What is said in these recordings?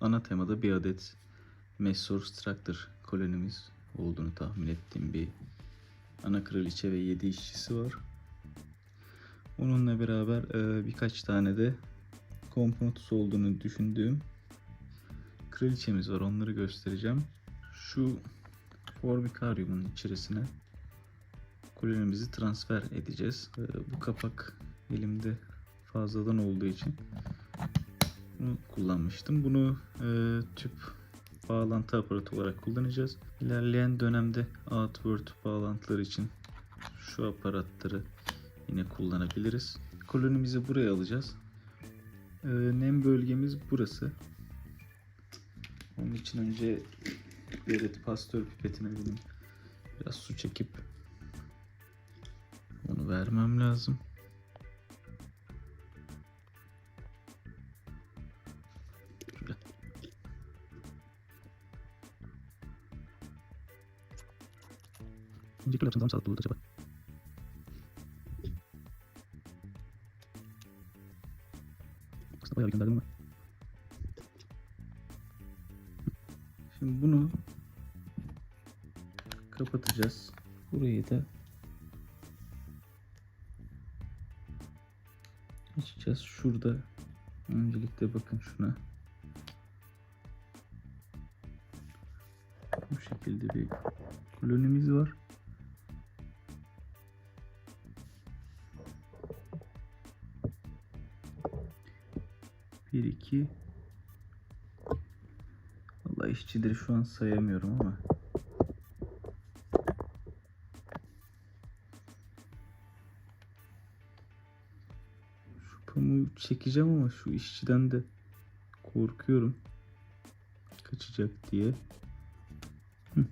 ana temada bir adet Messor Structor kolonimiz olduğunu tahmin ettiğim bir ana kraliçe ve 7 işçisi var. Onunla beraber e, birkaç tane de komponotus olduğunu düşündüğüm kraliçemiz var. Onları göstereceğim. Şu Formicarium'un içerisine kolonimizi transfer edeceğiz. E, bu kapak elimde fazladan olduğu için kullanmıştım. Bunu e, tüp bağlantı aparatı olarak kullanacağız. İlerleyen dönemde Outward bağlantıları için şu aparatları yine kullanabiliriz. Kolonimizi buraya alacağız. E, nem bölgemiz burası. Onun için önce bir adet pastör pipetine benim biraz su çekip onu vermem lazım. Öncelikle yapsam daha sağlıklı olur acaba? Aslında bir gönderdim. Şimdi bunu kapatacağız. Burayı da açacağız. Şurada öncelikle bakın şuna. Bu şekilde bir kolonimiz var. Bir iki. Vallahi işçileri şu an sayamıyorum ama. Şu pamuğu çekeceğim ama şu işçiden de korkuyorum. Kaçacak diye. Hı.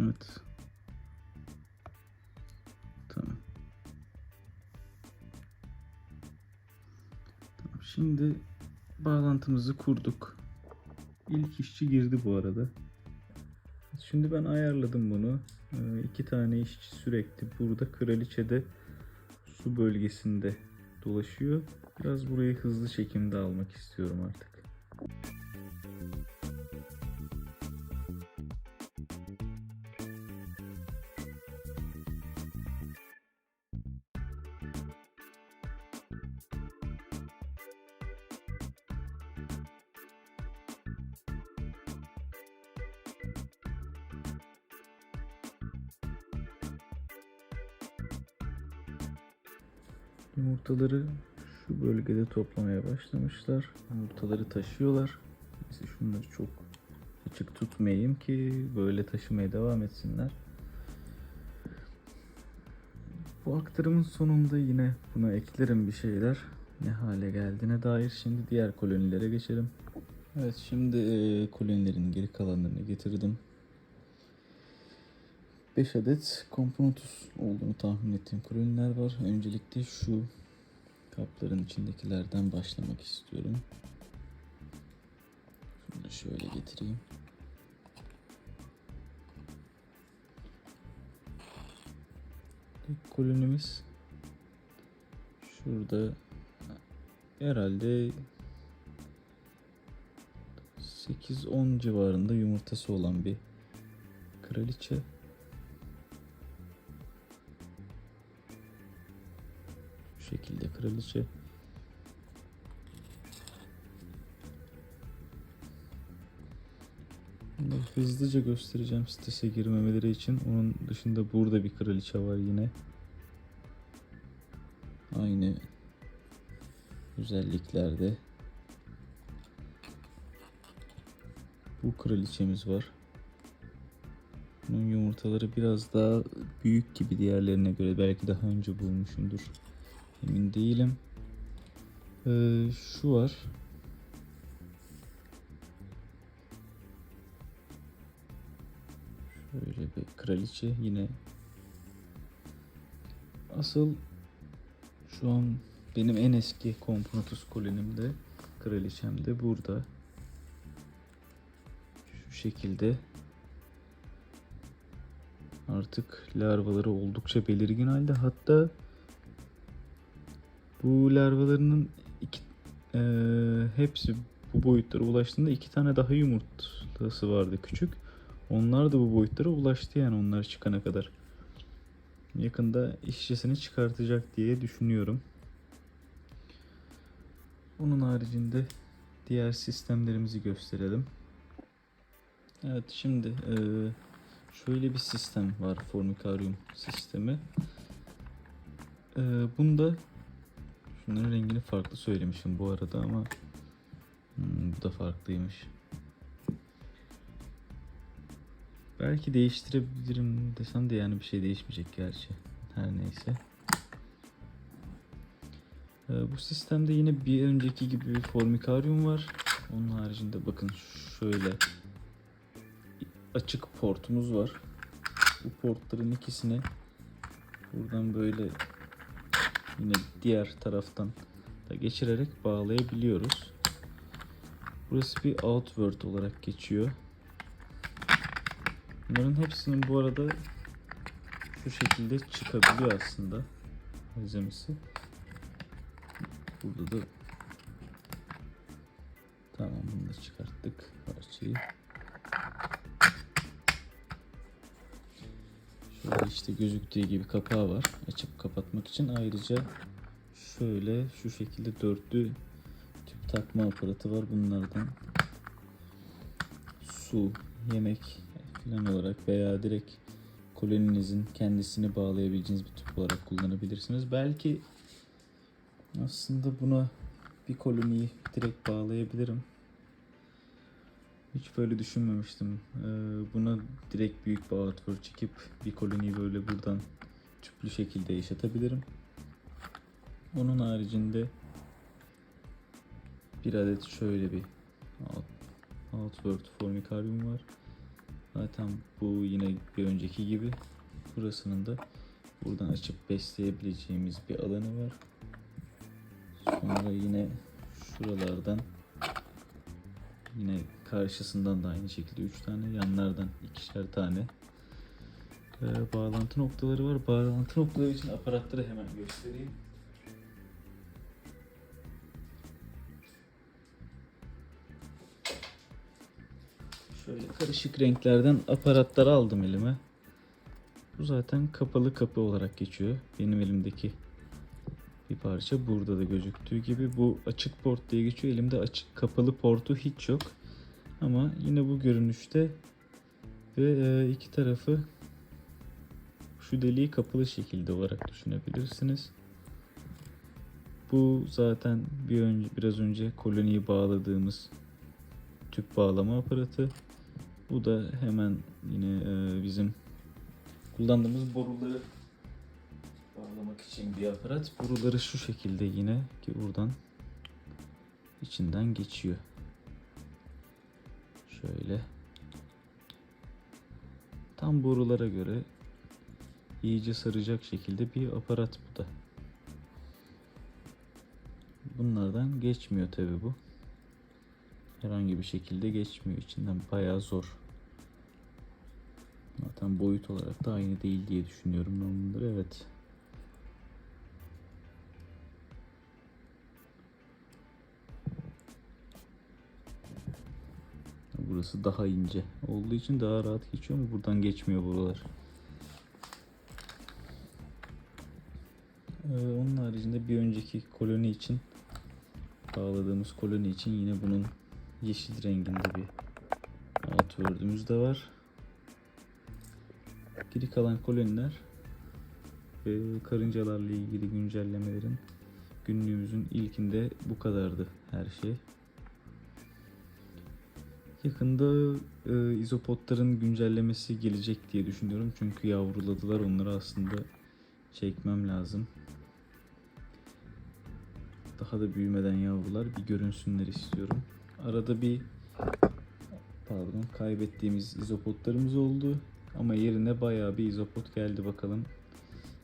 Evet. Şimdi bağlantımızı kurduk. İlk işçi girdi bu arada. Şimdi ben ayarladım bunu. Ee, iki tane işçi sürekli burada kraliçede su bölgesinde dolaşıyor. Biraz burayı hızlı çekimde almak istiyorum artık. Yumurtaları şu bölgede toplamaya başlamışlar. Yumurtaları taşıyorlar. Neyse şunları çok açık tutmayayım ki böyle taşımaya devam etsinler. Bu aktarımın sonunda yine buna eklerim bir şeyler. Ne hale geldiğine dair. Şimdi diğer kolonilere geçelim. Evet şimdi e, kolonilerin geri kalanlarını getirdim. 5 adet komponotus olduğunu tahmin ettiğim koloniler var. Öncelikle şu kapların içindekilerden başlamak istiyorum. Şunu şöyle getireyim. İlk kolonimiz şurada herhalde 8-10 civarında yumurtası olan bir kraliçe. Kraliçe. Bunları hızlıca göstereceğim strese girmemeleri için. Onun dışında burada bir kraliçe var yine. Aynı özelliklerde. Bu kraliçemiz var. Bunun yumurtaları biraz daha büyük gibi diğerlerine göre. Belki daha önce bulmuşumdur. Emin değilim. Ee, şu var. Şöyle bir kraliçe yine. Asıl şu an benim en eski komponotus kolonimde kraliçem de burada. Şu şekilde artık larvaları oldukça belirgin halde hatta bu larvalarının iki e, hepsi bu boyutlara ulaştığında iki tane daha yumurtası vardı küçük. Onlar da bu boyutlara ulaştı yani onlar çıkana kadar. Yakında işçisini çıkartacak diye düşünüyorum. Onun haricinde diğer sistemlerimizi gösterelim. Evet şimdi e, şöyle bir sistem var Formicarium sistemi. E, bunda şunların rengini farklı söylemişim bu arada ama hmm, bu da farklıymış. Belki değiştirebilirim desem de yani bir şey değişmeyecek gerçi. Her neyse. Ee, bu sistemde yine bir önceki gibi bir formikarium var. Onun haricinde bakın şöyle açık portumuz var. Bu portların ikisini buradan böyle yine diğer taraftan da geçirerek bağlayabiliyoruz. Burası bir outward olarak geçiyor. Bunların hepsinin bu arada şu şekilde çıkabiliyor aslında malzemesi. Burada da tamam bunu da çıkarttık parçayı. İşte gözüktüğü gibi kapağı var. Açıp kapatmak için ayrıca şöyle şu şekilde dörtlü tüp takma aparatı var bunlardan. Su, yemek falan olarak veya direkt koloninizin kendisini bağlayabileceğiniz bir tüp olarak kullanabilirsiniz. Belki aslında buna bir koloniyi direkt bağlayabilirim. Hiç böyle düşünmemiştim. Ee, buna direkt büyük bir outward çekip bir koloniyi böyle buradan tüplü şekilde yaşatabilirim. Onun haricinde bir adet şöyle bir out, outward formicarium var. Zaten bu yine bir önceki gibi. Burasının da buradan açıp besleyebileceğimiz bir alanı var. Sonra yine şuralardan yine karşısından da aynı şekilde 3 tane yanlardan ikişer tane ee, bağlantı noktaları var. Bağlantı noktaları için aparatları hemen göstereyim. Şöyle karışık renklerden aparatlar aldım elime. Bu zaten kapalı kapı olarak geçiyor. Benim elimdeki bir parça burada da gözüktüğü gibi bu açık port diye geçiyor. Elimde açık kapalı portu hiç yok. Ama yine bu görünüşte ve e, iki tarafı şu deliği kapalı şekilde olarak düşünebilirsiniz. Bu zaten bir önce biraz önce koloniyi bağladığımız tüp bağlama aparatı. Bu da hemen yine e, bizim kullandığımız boruları bağlamak için bir aparat. Boruları şu şekilde yine ki buradan içinden geçiyor. Şöyle. Tam borulara göre iyice saracak şekilde bir aparat bu da. Bunlardan geçmiyor tabi bu. Herhangi bir şekilde geçmiyor. içinden bayağı zor. Zaten boyut olarak da aynı değil diye düşünüyorum ben bunları. Evet. Burası daha ince olduğu için daha rahat geçiyor ama buradan geçmiyor buralar. Ee, onun haricinde bir önceki koloni için bağladığımız koloni için yine bunun yeşil renginde bir outward'ümüz de var. Geri kalan koloniler ve karıncalarla ilgili güncellemelerin günlüğümüzün ilkinde bu kadardı her şey. Yakında e, izopotların güncellemesi gelecek diye düşünüyorum. Çünkü yavruladılar. Onları aslında çekmem lazım. Daha da büyümeden yavrular bir görünsünler istiyorum. Arada bir pardon kaybettiğimiz izopotlarımız oldu. Ama yerine bayağı bir izopot geldi bakalım.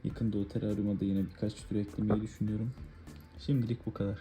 Yakında o teraryuma da yine birkaç tür eklemeyi düşünüyorum. Şimdilik bu kadar.